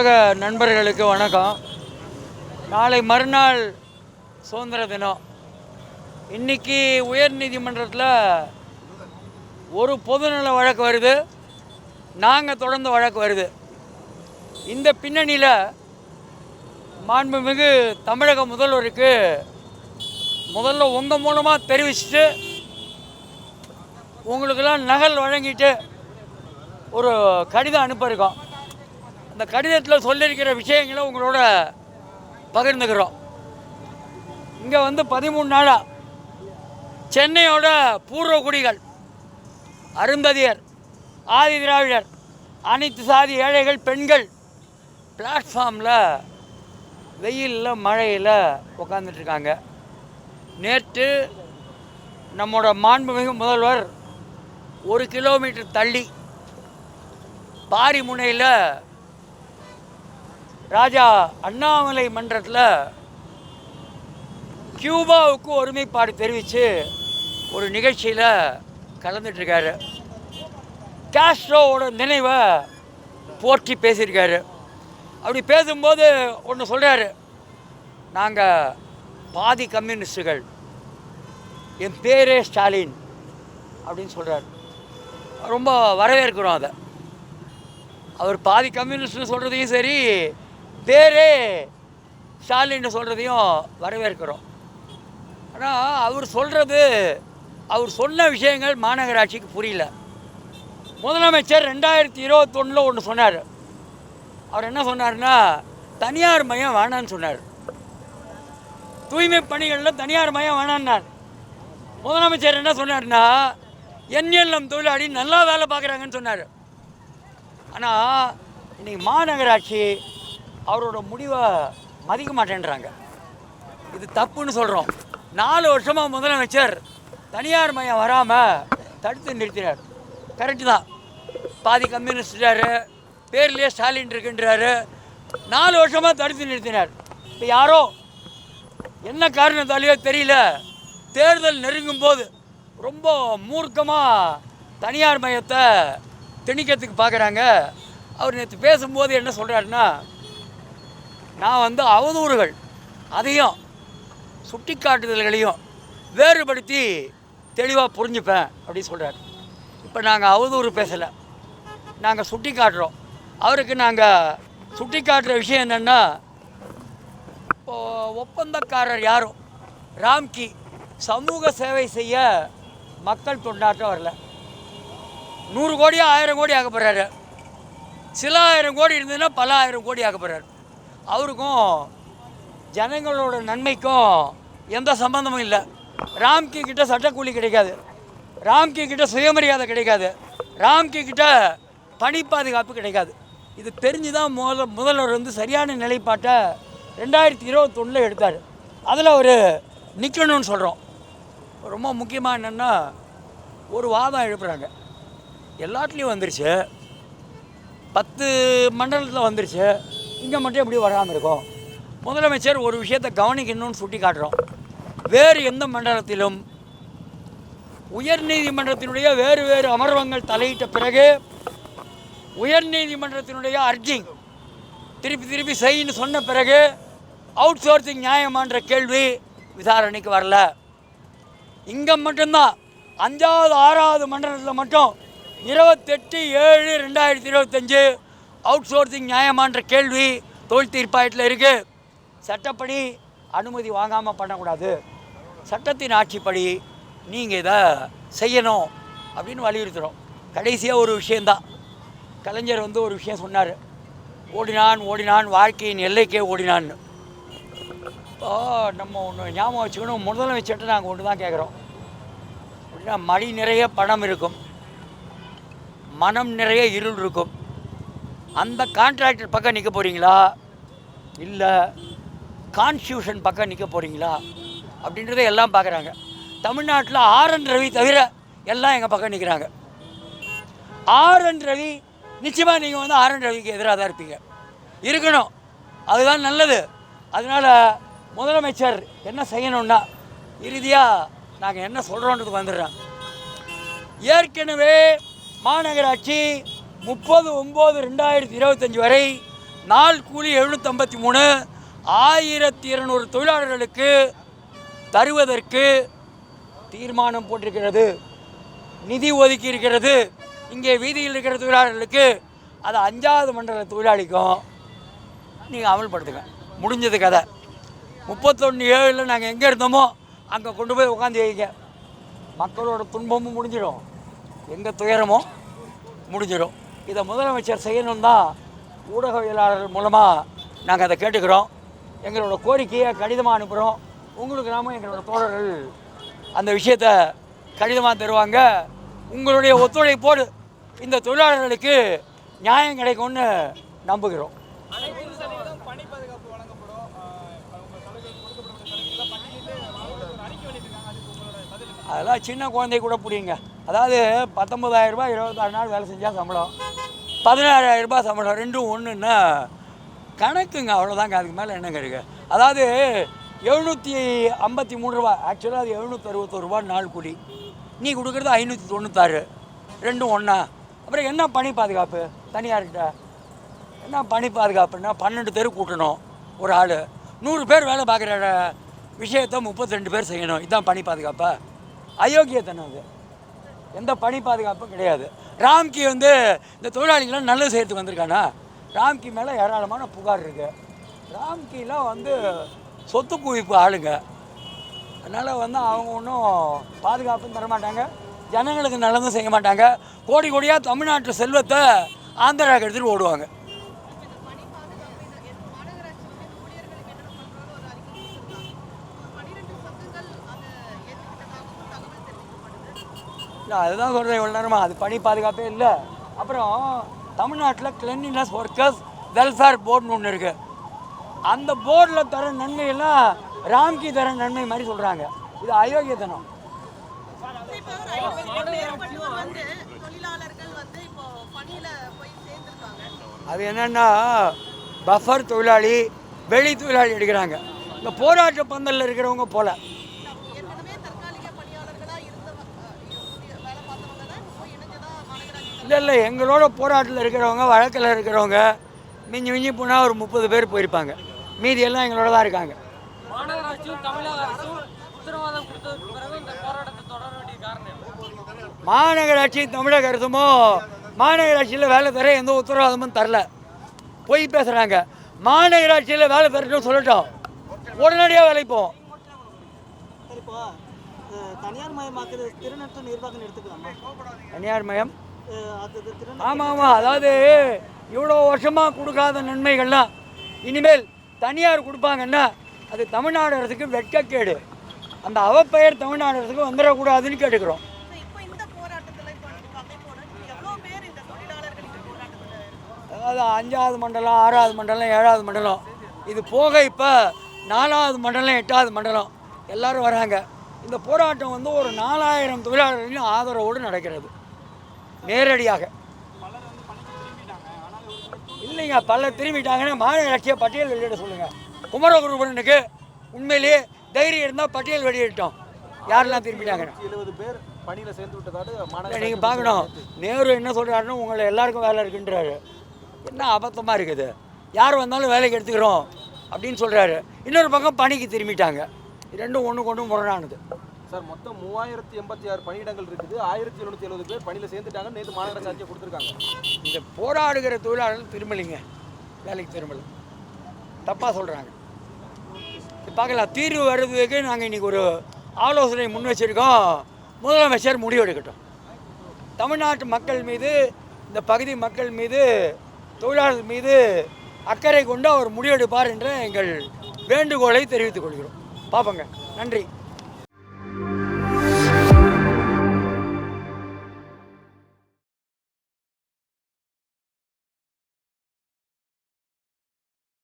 ஊடக நண்பர்களுக்கு வணக்கம். நாளை மறுநாள் சுதந்திர தினம். இன்னைக்கு உயர் நீதிமன்றத்தில் ஒரு பொதுநல வழக்கு வருது. நாங்கள் தொடர்ந்த வழக்கு வருது. இந்த பின்னணியில் மாண்புமிகு தமிழக முதல்வருக்கு முதல்ல உங்கள் மூலமாக தெரிவிச்சுட்டு உங்களுக்கெல்லாம் நகல் வழங்கிட்டு ஒரு கடிதம் அனுப்பியிருக்கோம் இந்த கடிதத்தில் சொல்லியிருக்கிற விஷயங்களை உங்களோட பகிர்ந்துக்கிறோம். இங்கே வந்து பதிமூணு நாளாக சென்னையோட பூர்வகுடிகள் அருந்ததியர் ஆதி திராவிடர் அனைத்து சாதி ஏழைகள் பெண்கள் பிளாட்ஃபார்மில் வெயிலில் மழையில் உட்காந்துட்ருக்காங்க நேற்று நம்மோட மாண்புமிகு முதல்வர் ஒரு கிலோமீட்டர் தள்ளி பாரிமுனையில் ராஜா அண்ணாமலை மன்றத்தில் கியூபாவுக்கு ஒருமைப்பாடு தெரிவித்து ஒரு நிகழ்ச்சியில் கலந்துட்டுருக்காரு. காஸ்ட்ரோவோட நினைவை போற்றி பேசியிருக்காரு. அப்படி பேசும்போது ஒன்று சொல்கிறாரு நாங்கள் பாதி கம்யூனிஸ்டுகள். என் பேரே ஸ்டாலின். அப்படின்னு சொல்கிறார் ரொம்ப வரவேற்கிறோம் அதை. அவர் பாதி கம்யூனிஸ்ட்னு சொல்கிறதையும் சரி பேரே ஸ்டாலின்னு சொல்கிறதையும் வரவேற்கிறோம். ஆனால் அவர் சொல்கிறது அவர் சொன்ன விஷயங்கள் மாநகராட்சிக்கு புரியல. முதலமைச்சர் ரெண்டாயிரத்தி இருபத்தொன்னில் ஒன்று சொன்னார். அவர் என்ன சொன்னார்னா தனியார் மையம் வேணான்னு சொன்னார். தூய்மை பணிகளில் தனியார் மையம் வேணான்னார் முதலமைச்சர் என்ன சொன்னார்னா என்எல்எம் தொழிலாளி நல்லா வேலை பார்க்குறாங்கன்னு சொன்னார். ஆனால் இன்றைக்கி மாநகராட்சி அவரோட முடிவை மதிக்க மாட்டேன்றாங்க. இது தப்புன்னு சொல்கிறோம் நாலு வருஷமாக முதலமைச்சர் தனியார் மையம் வராமல் தடுத்து நிறுத்தினார். கரெக்டு தான். பாதி கம்யூனிஸ்டாரு பேர்லேயே ஸ்டாலின் இருக்குன்றாரு. நாலு வருஷமாக தடுத்து நிறுத்தினார். இப்போ யாரோ என்ன காரணத்தாலேயோ தெரியல. தேர்தல் நெருங்கும் போது ரொம்ப மூர்க்கமாக தனியார் மையத்தை திணிக்கிறதுக்கு பார்க்குறாங்க அவர் நேற்று பேசும்போது என்ன சொல்கிறாருன்னா நான் வந்து அவதூறுகள் அதையும் சுட்டிக்காட்டுதல்களையும் வேறுபடுத்தி தெளிவாக புரிஞ்சுப்பேன் அப்படின்னு சொல்கிறார் இப்போ நாங்கள் அவதூறு பேசலை. நாங்கள் சுட்டி காட்டுறோம் அவருக்கு நாங்கள் சுட்டி காட்டுற விஷயம் என்னென்னா இப்போ ஒப்பந்தக்காரர் யாரும் ராம்கி சமூக சேவை செய்ய மக்கள் தொண்டாட்டம் வரல. நூறு கோடியோ ஆயிரம் கோடி ஆக போகிறாரு சில ஆயிரம் கோடி இருந்ததுன்னா பல ஆயிரம் கோடி ஆக போகிறாரு அவருக்கும் ஜனங்களோட நன்மைக்கும் எந்த சம்பந்தமும் இல்லை. ராம்கி கிட்ட சட்டக்கூலி கிடைக்காது. ராம்கி கிட்ட சுயமரியாதை கிடைக்காது. ராம்கி கிட்ட பணி பாதுகாப்பு கிடைக்காது. இது தெரிஞ்சு தான் முதல்ல முதல்வர் வந்து சரியான நிலைப்பாட்டை ரெண்டாயிரத்தி இருபத்தொன்னில் எடுத்தார். அதில் அவர் நிற்கணும்னு சொல்கிறோம் ரொம்ப முக்கியமாக என்னென்னா ஒரு வாதம் எழுப்புகிறாங்க எல்லாத்துலேயும் வந்துருச்சு. பத்து மண்டலத்தில் வந்துருச்சு. இங்கே மட்டும் எப்படி வராமல் இருக்கும்? முதலமைச்சர் ஒரு விஷயத்தை கவனிக்கணும்னு சுட்டி காட்டுறோம் வேறு எந்த மண்டலத்திலும் உயர்நீதிமன்றத்தினுடைய வேறு வேறு அமர்வங்கள் தலையிட்ட பிறகு உயர்நீதிமன்றத்தினுடைய அர்ஜிங் திருப்பி திருப்பி செய்யின்னு சொன்ன பிறகு அவுட் சோர்சிங் நியாயமான்ற கேள்வி விசாரணைக்கு வரல. இங்கே மட்டும்தான். அஞ்சாவது ஆறாவது மண்டலத்தில் மட்டும் இருபத்தெட்டு ஏழு ரெண்டாயிரத்தி இருபத்தஞ்சு அவுட் சோர்சிங் நியாயமான்ற கேள்வி தொழில் தீர்ப்பாயத்தில் இருக்குது சட்டப்படி அனுமதி வாங்காமல் பண்ணக்கூடாது. சட்டத்தின் ஆட்சிப்படி நீங்கள் இதை செய்யணும் அப்படின்னு வலியுறுத்துகிறோம் கடைசியாக ஒரு விஷயந்தான் கலைஞர் வந்து ஒரு விஷயம் சொன்னார். ஓடினான் ஓடினான் வாழ்க்கையின் எல்லைக்கே ஓடினான்னு. இப்போ நம்ம ஒன்று ஞாபகம் வச்சுக்கணும். முதலமைச்சர்கிட்ட நாங்கள் ஒன்று தான் கேட்குறோம் அப்படின்னா மடி நிறைய பணம் இருக்கும். மனம் நிறைய இருள் இருக்கும். அந்த கான்ட்ராக்டர் பக்கம் நிற்க போகிறீங்களா இல்லை கான்ஸ்டியூஷன் பக்கம் நிற்க போகிறீங்களா அப்படின்றத எல்லாம் பார்க்குறாங்க. தமிழ்நாட்டில் ஆர்என் ரவி தவிர எல்லாம் எங்கள் பக்கம் நிற்கிறாங்க ஆர்என் ரவி நிச்சயமாக நீங்கள் வந்து ஆர்என் ரவிக்கு எதிராக தான் இருப்பீங்க. இருக்கணும். அதுதான் நல்லது. அதனால் முதலமைச்சர் என்ன செய்யணும்னா இறுதியாக நாங்கள் என்ன சொல்கிறோன்றது வந்துடுறோம். ஏற்கனவே மாநகராட்சி முப்பது ஒம்பது ரெண்டாயிரத்தி இருபத்தஞ்சி வரை நாள் கூலி எழுநூற்றம்பத்தி மூணு ஆயிரத்தி இருநூறு தொழிலாளர்களுக்கு தருவதற்கு தீர்மானம் போட்டிருக்கிறது. நிதி ஒதுக்கி இருக்கிறது. இங்கே வீதியில் இருக்கிற தொழிலாளர்களுக்கு அது அஞ்சாவது மண்டல தொழிலாளிக்கும் நீங்கள் அமல்படுத்துங்க. முடிஞ்சது கதை. முப்பத்தொன்று ஏழில் நாங்கள் எங்கே இருந்தோமோ அங்கே கொண்டு போய் உட்காந்து வைங்க. மக்களோட துன்பமும் முடிஞ்சிடும். எங்கள் துயரமும் முடிஞ்சிடும். இதை முதலமைச்சர் செய்யணும் தான் ஊடகவியலாளர்கள் மூலமாக நாங்கள் அதை கேட்டுக்கிறோம். எங்களோட கோரிக்கையை கடிதமாக அனுப்புகிறோம் உங்களுக்கு நாம எங்களோட தோழர்கள் அந்த விஷயத்தை கடிதமாக தருவாங்க. உங்களுடைய ஒத்துழைப்போடு இந்த தொழிலாளர்களுக்கு நியாயம் கிடைக்கும்னு நம்புகிறோம். அதெல்லாம் சின்ன குழந்தை கூட புரியுங்க. அதாவது 19000 ரூபாய் இருபத்தாறு நாள் வேலை செஞ்சால் சம்பளம். பதினாறாயிரம் ரூபாய் சம்பளம் ரெண்டும் ஒன்றுன்னா கணக்குங்க அவ்வளோதாங்க அதுக்கு மேலே என்னங்க இருக்கு? அதாவது எழுநூற்றி ஐம்பத்தி மூணு ரூபா ஆக்சுவலாக அது எழுநூற்றி அறுபத்தோரு ரூபா நாள் கூலி. நீ கொடுக்குறது ஐநூற்றி தொண்ணூத்தாறு. ரெண்டும் ஒன்றா அப்புறம் என்ன பணி பாதுகாப்பு? தனியார்கிட்ட. என்ன பணி பாதுகாப்புன்னா பன்னெண்டு பேர் கூட்டணும் ஒரு ஆள். நூறு பேர் வேலை பார்க்குற விஷயத்த முப்பத்தி பேர் செய்யணும். இதுதான் பணி பாதுகாப்பா? அயோக்கியத்தனம் அது. எந்த பணி பாதுகாப்பும் கிடையாது. ராம்கி வந்து இந்த தொழிலாளிகள்லாம் நல்லது செய்யறதுக்கு வந்திருக்கானா? ராம்கி மேலே ஏராளமான புகார் இருக்குது ராம்கிலாம் வந்து சொத்து குவிப்பு ஆளுங்க. அதனால் வந்து அவங்க ஒன்றும் பாதுகாப்பும் தரமாட்டாங்க. ஜனங்களுக்கு நல்லதும் செய்ய மாட்டாங்க. கோடி கோடியாக தமிழ்நாட்டு செல்வத்தை ஆந்திராவுக்கு எடுத்துகிட்டு ஓடுவாங்க. இல்லை அதுதான் சொல்கிறேன் இவ்வளோ நேரமாக அது பணி பாதுகாப்பே இல்லை. அப்புறம் தமிழ்நாட்டில் கிளென்லினஸ் ஒர்க்கர்ஸ் வெல்ஃபேர் போர்டுன்னு ஒன்று இருக்குது அந்த போர்டில் தர நன்மையெல்லாம் ராம்கி தர நன்மை மாதிரி சொல்கிறாங்க இது அயோக்கியத்தனம் அது என்னென்னா பஃபர் தொழிலாளி வெளி தொழிலாளி எடுக்கிறாங்க. இந்த போராட்ட பந்தலில் இருக்கிறவங்க போல ஏற்கனவே தற்காலிக பணியாளர்களா இருந்தவங்க அஹ், வேலை பார்த்தவங்க தான் இப்போ இணைஞ்சதா மாநகராட்சி இல்லை இல்லை. எங்களோட போராட்டத்தில் இருக்கிறவங்க வழக்கில் இருக்கிறவங்க மிஞ்சி மிஞ்சி போனால் ஒரு முப்பது பேர் போயிருப்பாங்க. மீதி எல்லாம் எங்களோட தான் இருக்காங்க. மாநகராட்சியும் தமிழக அரசும் உத்தரவாதம் கொடுத்ததுக்கு பிறகு இந்த போராட்டத்தை தொடர வேண்டிய காரணம் என்ன? மாநகராட்சி தமிழக அரசுமோ மாநகராட்சியில் வேலை தர எந்த உத்தரவாதமும் தரல. பொய் பேசுகிறாங்க மாநகராட்சியில் வேலை தரட்டும் சொல்லட்டும். உடனடியாக வேலைக்கு போவோம் தனியார் மயமாக்குறது திருநற்ற நிர்வாகம் எடுத்துக்கலாமா? தனியார் மயம்? ஆமாம் ஆமாம் அதாவது இவ்வளோ வருஷமாக கொடுக்காத நன்மைகள்லாம் இனிமேல் தனியார் கொடுப்பாங்கன்னா அது தமிழ்நாடு அரசுக்கு வெட்கக்கேடு. அந்த அவப்பெயர் தமிழ்நாடு அரசுக்கு வந்துடக்கூடாதுன்னு கேட்டுக்கிறோம். அதாவது அஞ்சாவது மண்டலம் ஆறாவது மண்டலம் ஏழாவது மண்டலம். இது போக இப்போ நாலாவது மண்டலம் எட்டாவது மண்டலம். எல்லாரும் வராங்க. இந்த போராட்டம் வந்து ஒரு நாலாயிரம் தொழிலாளர்களின் ஆதரவோடு நடக்கிறது. நேரடியாக. திரும்பிட்டாங்க இல்லைங்க பல திரும்பிட்டாங்கன்னா மாநகராட்சியை பட்டியல் வெளியிட சொல்லுங்கள் குமரகுருபரனுக்கு உண்மையிலேயே தைரியம் இருந்தால் பட்டியல் வெளியிட்டோம். யாரெல்லாம் திரும்பிட்டாங்கன்னு எழுபது பேர் பணியில் சேர்ந்து விட்டதாட்டு நீங்கள் பார்க்கணும். நேரு என்ன சொல்கிறாருன்னு உங்களை எல்லாருக்கும் வேலை இருக்குன்றாரு. என்ன அபத்தமாக இருக்குது? யார் வந்தாலும் வேலைக்கு எடுத்துக்கிறோம் அப்படின்னு சொல்கிறாரு இன்னொரு பக்கம் பணிக்கு திரும்பிட்டாங்க. ரெண்டும் ஒன்று கொண்டு முரணானது. சார் மொத்தம் மூவாயிரத்தி எண்பத்தி ஆறு பணியிடங்கள் இருக்குது. ஆயிரத்தி எழுநூத்தி எழுபது பேர் பணியில் சேர்ந்துட்டாங்க நேற்று மாநகராட்சி ஆட்சியை கொடுத்துருக்காங்க. இந்த போராடுகிற தொழிலாளர்கள் திரும்பலைங்க. வேலைக்கு திரும்பல. தப்பாக சொல்கிறாங்க பார்க்கலாம் தீர்வு வர்றதுக்கு நாங்கள் இன்றைக்கி ஒரு ஆலோசனை முன் வச்சுருக்கோம். முதலமைச்சர் முடிவெடுக்கட்டும் தமிழ்நாட்டு மக்கள் மீது இந்த பகுதி மக்கள் மீது தொழிலாளர்கள் மீது அக்கறை கொண்டு அவர் முடிவெடுப்பார் என்ற எங்கள் வேண்டுகோளை தெரிவித்துக் கொள்கிறோம். பார்ப்போங்க. நன்றி.